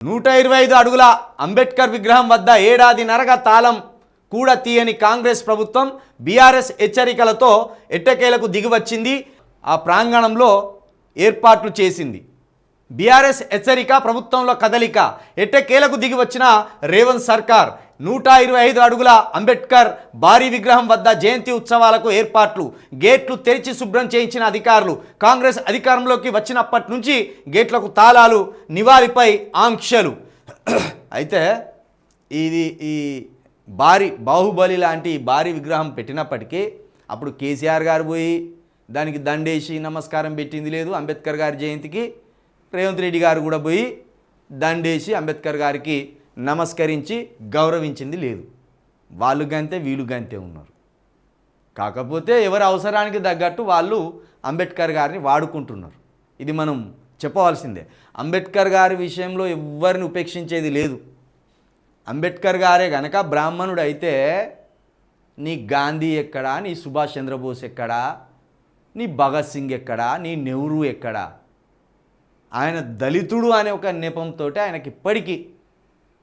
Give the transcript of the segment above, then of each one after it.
నూట ఇరవై ఐదు అడుగుల అంబేద్కర్ విగ్రహం వద్ద ఏడాది నరక తాళం కూడా తీయని కాంగ్రెస్ ప్రభుత్వం బీఆర్ఎస్ హెచ్చరికలతో ఎట్టకేలకు దిగివచ్చింది. ఆ ప్రాంగణంలో ఏర్పాట్లు చేసింది. బీఆర్ఎస్ హెచ్చరిక ప్రభుత్వంలో కదలిక ఎట్టకేలకు దిగి వచ్చిన రేవంత్ సర్కార్ నూట ఇరవై ఐదు అడుగుల అంబేద్కర్ భారీ విగ్రహం వద్ద జయంతి ఉత్సవాలకు ఏర్పాట్లు. గేట్లు తెరిచి శుభ్రం చేయించిన అధికారులు. కాంగ్రెస్ అధికారంలోకి వచ్చినప్పటి నుంచి గేట్లకు తాళాలు నివాళిపై ఆంక్షలు. అయితే ఇది ఈ భారీ బాహుబలి లాంటి భారీ విగ్రహం పెట్టినప్పటికీ అప్పుడు కేసీఆర్ గారు పోయి దానికి దండేసి నమస్కారం పెట్టింది లేదు అంబేద్కర్ గారి జయంతికి. రేవంత్ రెడ్డి గారు కూడా పోయి దండేసి అంబేద్కర్ గారికి నమస్కరించి గౌరవించింది లేదు. వాళ్ళు గంతే వీళ్ళు గంతే ఉన్నారు. కాకపోతే ఎవరి అవసరానికి తగ్గట్టు వాళ్ళు అంబేద్కర్ గారిని వాడుకుంటున్నారు. ఇది మనం చెప్పవలసిందే. అంబేద్కర్ గారి విషయంలో ఎవరిని ఉపేక్షించేది లేదు. అంబేద్కర్ గారే గనక బ్రాహ్మణుడు అయితే నీ గాంధీ ఎక్కడా నీ సుభాష్ చంద్రబోస్ ఎక్కడా నీ భగత్ సింగ్ ఎక్కడా నీ నెహ్రూ ఎక్కడా? ఆయన దళితుడు అనే ఒక నెపంతో ఆయనకి ఇప్పటికీ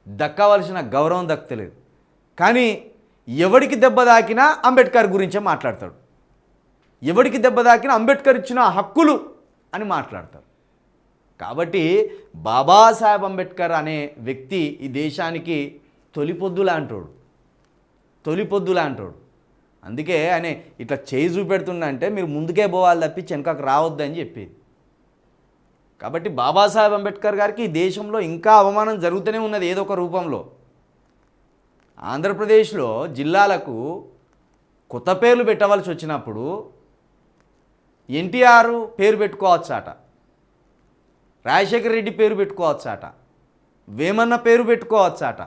దక్కవలసిన గౌరవం దక్కలేదు కానీ ఎవడికి దెబ్బ తాకినా అంబేద్కర్ గురించే మాట్లాడతాడు. ఎవడికి దెబ్బ తాకినా అంబేద్కర్ ఇచ్చిన హక్కులు అని మాట్లాడతారు కాబట్టి బాబాసాహెబ్ అంబేద్కర్ అనే వ్యక్తి ఈ దేశానికి తొలిపొద్దు లాంటోడు. తొలిపొద్దు లాంటోడు. అందుకే ఆయన ఇట్లా చేయి చూపెడుతుండంటే మీరు ముందుకే పోవాలి తప్పి వెనకకు రావద్దని చెప్పేది. కాబట్టి బాబాసాహెబ్ అంబేద్కర్ గారికి ఈ దేశంలో ఇంకా అవమానం జరుగుతూనే ఉన్నది ఏదో ఒక రూపంలో. ఆంధ్రప్రదేశ్లో జిల్లాలకు కొత్త పేర్లు పెట్టవలసి వచ్చినప్పుడు ఎన్టీఆర్ పేరు పెట్టుకోవచ్చాట రాజశేఖర రెడ్డి పేరు పెట్టుకోవచ్చాట వేమన్న పేరు పెట్టుకోవచ్చాట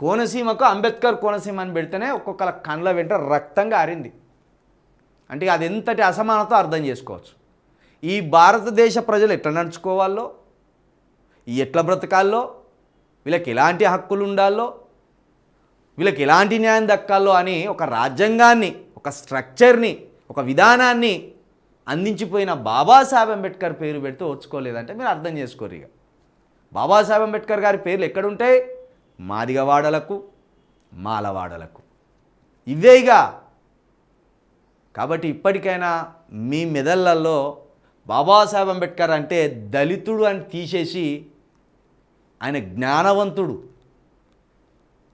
కోనసీమకు అంబేద్కర్ కోనసీమ అని పెడితేనే ఒక్కొక్కల కండ్ల వెంట రక్తంగా ఆరింది అంటే అది ఎంతటి అసమానతో అర్థం చేసుకోవచ్చు. ఈ భారతదేశ ప్రజలు ఎట్లా నడుచుకోవాలో? ఎట్లా బ్రతకాల్లో వీళ్ళకి ఎలాంటి హక్కులు ఉండాలో? వీళ్ళకి ఎలాంటి న్యాయం దక్కాలో అని ఒక రాజ్యాంగాన్ని ఒక స్ట్రక్చర్ని ఒక విధానాన్ని అందించిపోయిన బాబాసాహెబ్ అంబేద్కర్ పేరు పెడితే ఓర్చుకోలేదంటే మీరు అర్థం చేసుకోరు ఇక. బాబాసాహెబ్ అంబేద్కర్ గారి పేర్లు ఎక్కడుంటాయి? మాదిగవాడలకు మాలవాడలకు. ఇవే ఇక. కాబట్టి ఇప్పటికైనా మీ మెదళ్ళల్లో బాబాసాహెబ్ అంబేద్కర్ అంటే దళితుడు అని తీసేసి ఆయన జ్ఞానవంతుడు.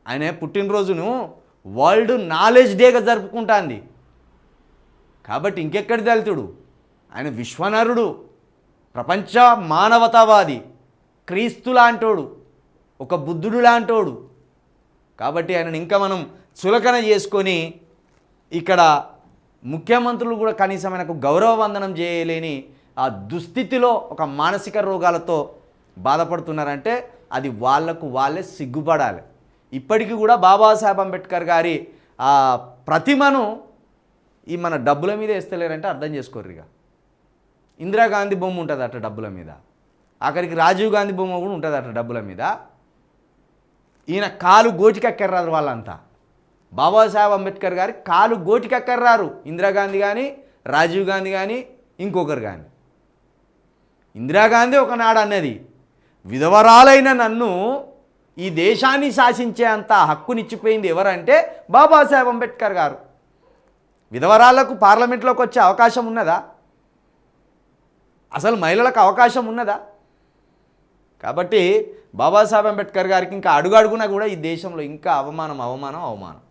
ఆయన పుట్టినరోజును వరల్డ్ నాలెడ్జ్ డేగా జరుపుకుంటాంది. కాబట్టి ఇంకెక్కడి దళితుడు? ఆయన విశ్వనరుడు ప్రపంచ మానవతావాది క్రీస్తు లాంటోడు ఒక బుద్ధుడు లాంటోడు. కాబట్టి ఆయనను ఇంకా మనం చులకన చేసుకొని ఇక్కడ ముఖ్యమంత్రులు కూడా కనీసం ఆయనకు గౌరవ వందనం చేయలేని ఆ దుస్థితిలో ఒక మానసిక రోగాలతో బాధపడుతున్నారంటే అది వాళ్ళకు వాళ్ళే సిగ్గుపడాలి. ఇప్పటికీ కూడా బాబాసాహెబ్ అంబేద్కర్ గారి ఆ ప్రతిమను ఈ మన డబ్బుల మీద వేస్తలేరంటే అర్థం చేసుకోరు ఇక. ఇందిరాగాంధీ బొమ్మ ఉంటుంది అట డబ్బుల మీద. అక్కడికి రాజీవ్ గాంధీ బొమ్మ కూడా ఉంటుంది అట డబ్బుల మీద. ఈయన కాలు గోటికెక్కర్రారు వాళ్ళంతా. బాబాసాహెబ్ అంబేద్కర్ గారి కాలు గోటికెక్కర్రారు. ఇందిరాగాంధీ కానీ రాజీవ్ గాంధీ కానీ ఇంకొకరు కానీ ఇందిరాగాంధీ ఒకనాడు అన్నది విధవరాలైన నన్ను ఈ దేశాన్ని శాసించే అంత హక్కునిచ్చిపోయింది ఎవరంటే బాబాసాహెబ్ అంబేద్కర్ గారు. విధవరాలకు పార్లమెంట్లోకి వచ్చే అవకాశం ఉన్నదా? అసలు మహిళలకు అవకాశం ఉన్నదా? కాబట్టి బాబాసాహెబ్ అంబేద్కర్ గారికి ఇంకా అడుగు అడుగునా కూడా ఈ దేశంలో ఇంకా అవమానం అవమానం అవమానం.